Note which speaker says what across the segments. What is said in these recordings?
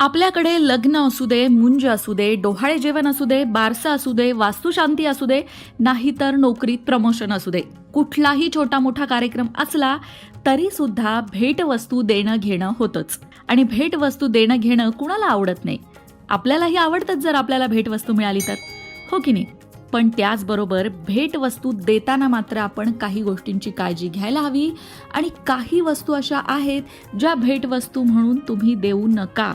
Speaker 1: आपल्याकडे लग्न असू दे मुंज असू दे डोहाळे जेवण असू दे बारसा असू दे वास्तुशांती असू दे नाहीतर नोकरीत प्रमोशन असू दे. कुठलाही छोटा मोठा कार्यक्रम असला तरी सुद्धा भेटवस्तू देणं घेणं होतंच. आणि भेटवस्तू देणं घेणं कुणाला आवडत नाही? आपल्यालाही आवडतंच जर आपल्याला भेटवस्तू मिळाली तर. हो की नाही? पण त्याचबरोबर भेटवस्तू देताना मात्र आपण काही गोष्टींची काळजी घ्यायला हवी आणि काही वस्तू अशा आहेत ज्या भेटवस्तू म्हणून तुम्ही देऊ नका.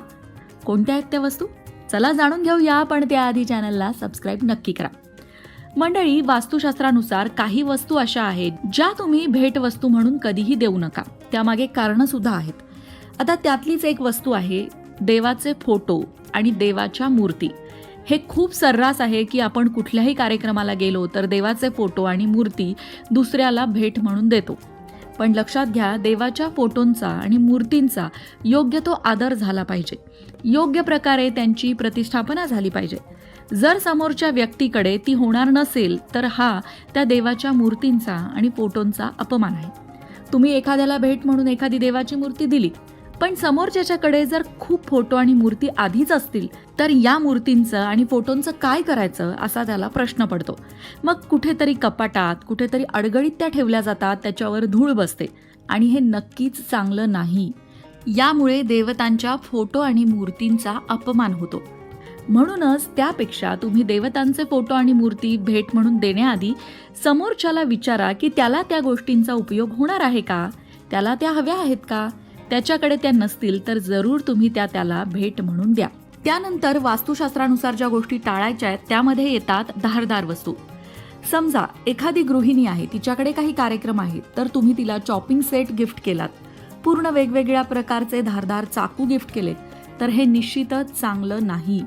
Speaker 1: कोणत्या आहेत त्या वस्तू? चला जाणून घेऊया पण त्याआधी चॅनलला सबस्क्राईब नक्की करा. मंडळी वास्तुशास्त्रानुसार काही वस्तू अशा आहेत ज्या तुम्ही भेटवस्तू म्हणून कधीही देऊ नका. त्यामागे कारणं सुद्धा आहेत. आता त्यातलीच एक वस्तू आहे देवाचे फोटो आणि देवाच्या मूर्ती. हे खूप सर्रास आहे की आपण कुठल्याही कार्यक्रमाला गेलो तर देवाचे फोटो आणि मूर्ती दुसऱ्याला भेट म्हणून देतो. पण लक्षात घ्या देवाच्या फोटोंचा आणि मूर्तींचा योग्य तो आदर झाला पाहिजे. योग्य प्रकारे त्यांची प्रतिष्ठापना झाली पाहिजे. जर समोरच्या व्यक्तीकडे ती होणार नसेल तर हा त्या देवाच्या मूर्तींचा आणि फोटोंचा अपमान आहे. तुम्ही एखाद्याला भेट म्हणून एखादी देवाची मूर्ती दिली पण समोरच्याच्याकडे जर खूप फोटो आणि मूर्ती आधीच असतील तर या मूर्तींचं आणि फोटोंचं काय करायचं असा त्याला प्रश्न पडतो. मग कुठेतरी कपाटात कुठेतरी अडगळीत त्या ठेवल्या जातात त्याच्यावर धूळ बसते. आणि हे नक्कीच चांगलं नाही. यामुळे देवतांच्या फोटो आणि मूर्तींचा अपमान होतो. म्हणूनच त्यापेक्षा तुम्ही देवतांचे फोटो आणि मूर्ती भेट म्हणून देण्याआधी समोरच्याला विचारा की त्याला त्या गोष्टींचा उपयोग होणार आहे का? त्याला त्या हव्या आहेत का? त्याच्याकडे त्या नसतील तर जरूर तुम्ही त्या त्याला भेट म्हणून द्या. त्यानंतर वास्तुशास्त्रानुसार ज्या गोष्टी टाळायच्या आहेत त्यामध्ये येतात धारदार वस्तू. समजा एखादी गृहिणी आहे तिच्याकडे काही कार्यक्रम आहेत तर तुम्ही तिला चॉपिंग सेट गिफ्ट केलात. पूर्ण वेगवेगळ्या प्रकारचे धारदार चाकू गिफ्ट केले तर हे निश्चितच चांगलं नाही.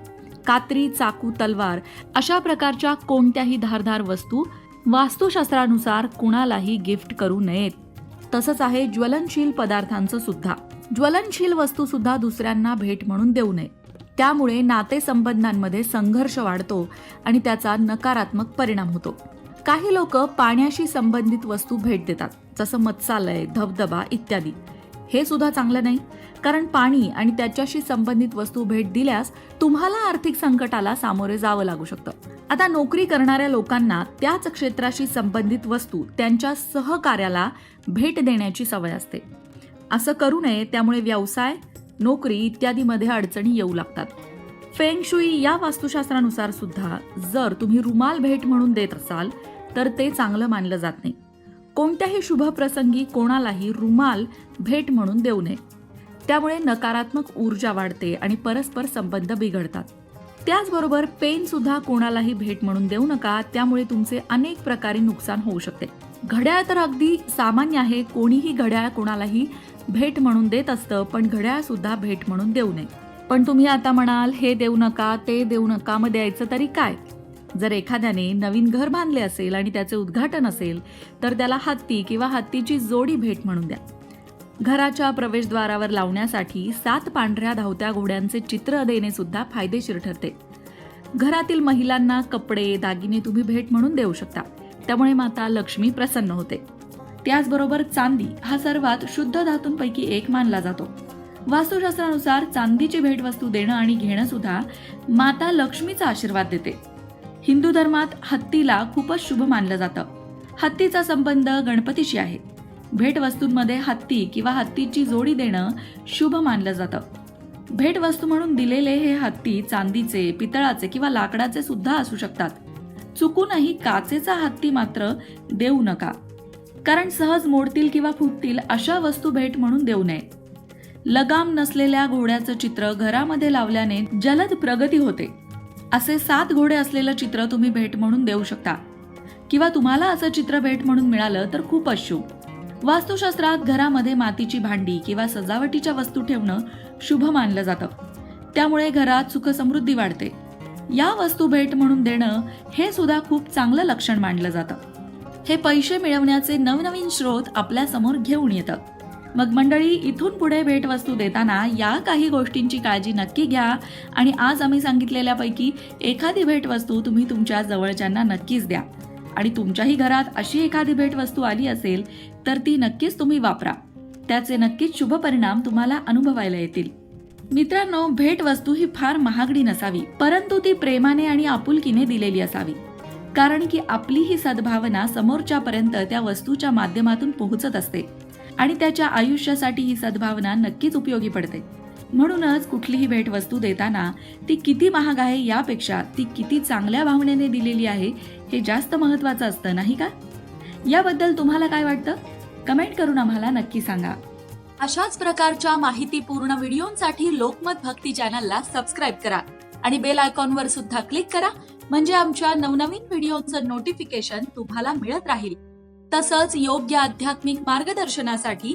Speaker 1: कात्री चाकू तलवार अशा प्रकारच्या कोणत्याही धारदार वस्तू वास्तुशास्त्रानुसार कुणालाही गिफ्ट करू नयेत. तसंच आहे ज्वलनशील पदार्थांचं सुद्धा. ज्वलनशील वस्तू सुद्धा दुसऱ्यांना भेट म्हणून देऊ नये. त्यामुळे नातेसंबंधांमध्ये संघर्ष वाढतो आणि त्याचा नकारात्मक परिणाम होतो. काही लोक पाण्याशी संबंधित वस्तू भेट देतात जसं मत्सालय धबधबा इत्यादी. हे सुद्धा चांगलं नाही कारण पाणी आणि त्याच्याशी संबंधित वस्तू भेट दिल्यास तुम्हाला आर्थिक संकटाला सामोरे जावं लागू शकतं. आता नोकरी करणाऱ्या लोकांना त्याच क्षेत्राशी संबंधित वस्तू त्यांच्या सहकार्याला भेट देण्याची सवय असते. असं करू नये त्यामुळे व्यवसाय नोकरी इत्यादीमध्ये अडचणी येऊ लागतात. फेंगशुई या वास्तुशास्त्रानुसार सुद्धा जर तुम्ही रुमाल भेट म्हणून देत असाल तर ते चांगलं मानलं जात नाही. कोणत्याही शुभ प्रसंगी कोणालाही रुमाल भेट म्हणून देऊ नये. त्यामुळे नकारात्मक ऊर्जा वाढते आणि परस्पर संबंध बिघडतात. त्याचबरोबर पेन सुद्धा कोणालाही भेट म्हणून देऊ नका. त्यामुळे तुमचे अनेक प्रकारे नुकसान होऊ शकते. घड्याळ तर अगदी सामान्य आहे. कोणीही घड्याळ कोणालाही भेट म्हणून देत असतं पण घड्याळ सुद्धा भेट म्हणून देऊ नये. पण तुम्ही आता म्हणाल हे देऊ नका ते देऊ नका मग द्यायचं तरी काय? जर एखाद्याने नवीन घर बांधले असेल आणि त्याचे उद्घाटन असेल तर त्याला हत्ती किंवा हत्तीची जोडी भेट म्हणून द्या. घराच्या प्रवेशद्वारावर लावण्यासाठी सात पांढऱ्या धावत्या घोड्यांचे चित्र देणे सुद्धा फायदेशीर ठरते. घरातील महिलांना कपडे दागिने तुम्ही भेट म्हणून देऊ शकता. त्यामुळे माता लक्ष्मी प्रसन्न होते. त्याचबरोबर चांदी हा सर्वात शुद्ध धातूंपैकी एक मानला जातो. वास्तुशास्त्रानुसार चांदीची भेटवस्तू देणं आणि घेणं सुद्धा माता लक्ष्मीचा आशीर्वाद देते. हिंदू धर्मात हत्तीला खूपच शुभ मानलं जातं. हत्तीचा संबंध गणपतीशी आहे. भेटवस्तूंमध्ये हत्ती किंवा हत्तीची जोडी देणं शुभ मानलं जातं. भेटवस्तू म्हणून दिलेले हे हत्ती चांदीचे पितळाचे किंवा लाकडाचे सुद्धा असू शकतात. चुकूनही काचेचा हत्ती मात्र देऊ नका. कारण सहज मोडतील किंवा फुटतील अशा वस्तू भेट म्हणून देऊ नये. लगाम नसलेल्या घोड्याचं चित्र घरामध्ये लावल्याने जलद प्रगती होते. असे सात घोडे असलेलं चित्र तुम्ही भेट म्हणून देऊ शकता. किंवा तुम्हाला असं चित्र भेट म्हणून मिळालं तर खूपच शुभ. वास्तुशास्त्रात घरामध्ये मातीची भांडी किंवा सजावटीच्या वस्तू ठेवणं शुभ मानलं जातं. त्यामुळे घरात सुखसमृद्धी वाढते. या वस्तू भेट म्हणून देणं हे सुद्धा खूप चांगलं लक्षण मानलं जातं. हे पैसे मिळवण्याचे नवनवीन स्रोत आपल्यासमोर घेऊन येतं. मग मंडळी इथून पुढे भेटवस्तू देताना या काही गोष्टींची काळजी नक्की घ्या आणि आज आम्ही सांगितलेल्यापैकी एखादी भेटवस्तू तुम्ही तुमच्या जवळच्यांना नक्कीच द्या. आणि तुमच्याही घरात अशी एखादी भेटवस्तू आली असेल तर ती नक्कीच तुम्ही वापरा. त्याचे नक्कीच शुभ परिणाम तुम्हाला अनुभवायला येतील. मित्रांनो भेटवस्तू ही फार महागडी नसावी परंतु ती प्रेमाने आणि आपुलकीने दिलेली असावी. कारण की आपली ही सद्भावना समोरच्यापर्यंत त्या वस्तूच्या माध्यमातून पोहोचत असते आणि त्याच्या आयुष्यासाठी ही सद्भावना नक्कीच उपयोगी पडते. म्हणूनच कुठलीही भेटवस्तू देताना ती किती महाग आहे यापेक्षा ती किती चांगल्या भावनेने दिलेली आहे हे जास्त महत्वाचं असतं नाही का? याबद्दल तुम्हाला काय वाटतं? कमेंट करून आम्हाला नक्की सांगा. अशाच प्रकारच्या माहितीपूर्ण व्हिडिओंसाठी लोकमत भक्ती चॅनलला सबस्क्राईब करा आणि बेल आयकॉनवर सुद्धा क्लिक करा म्हणजे आमच्या नवनवीन व्हिडिओचं नोटिफिकेशन तुम्हाला मिळत राहील. तसंच योग्य आध्यात्मिक मार्गदर्शनासाठी